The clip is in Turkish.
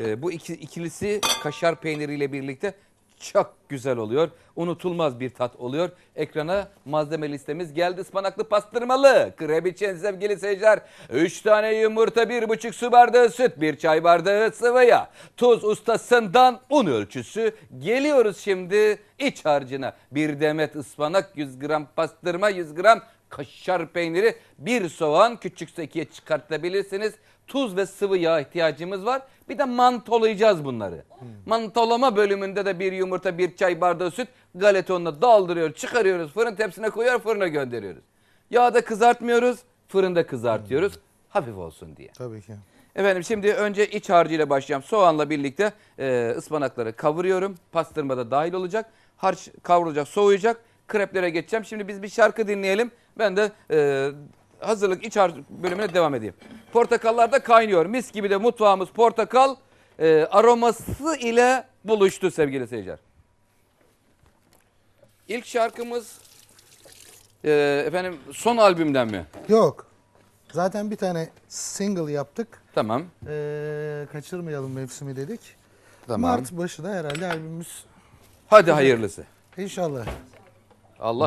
Ee, bu iki, ikilisi kaşar peyniriyle birlikte çok güzel oluyor. Unutulmaz bir tat oluyor. Ekrana malzeme listemiz geldi. Ispanaklı pastırmalı. Krem sevgili seyirciler. 3 tane yumurta, 1,5 su bardağı süt, 1 çay bardağı sıvı yağ. Tuz ustasından un ölçüsü. Geliyoruz şimdi iç harcına. Bir demet ıspanak, 100 gram pastırma, 100 gram kaşar peyniri, bir soğan küçükse ikiye çıkartabilirsiniz. Tuz ve sıvı yağ ihtiyacımız var. Bir de mantolayacağız bunları. Mantolama bölümünde de bir yumurta, bir çay bardağı süt galetonla daldırıyoruz, çıkarıyoruz, fırın tepsisine koyuyor, fırına gönderiyoruz. Yağda kızartmıyoruz, fırında kızartıyoruz. Hafif olsun diye. Tabii ki. Efendim şimdi önce iç harcıyla başlayacağım. Soğanla birlikte e, ıspanakları kavuruyorum. Pastırma da dahil olacak. Harç kavrulacak, soğuyacak. Kreplere geçeceğim. Şimdi biz bir şarkı dinleyelim. Ben de e, hazırlık iç bölümüne devam edeyim. Portakallar da kaynıyor. Mis gibi de mutfağımız portakal e, aroması ile buluştu sevgili seyirciler. İlk şarkımız e, efendim son albümden mi? Yok. Zaten bir tane single yaptık. Tamam. Ee, kaçırmayalım mevsimi dedik. Tamam. Mart başı da herhalde albümümüz. Hadi hayırlısı. İnşallah. Allah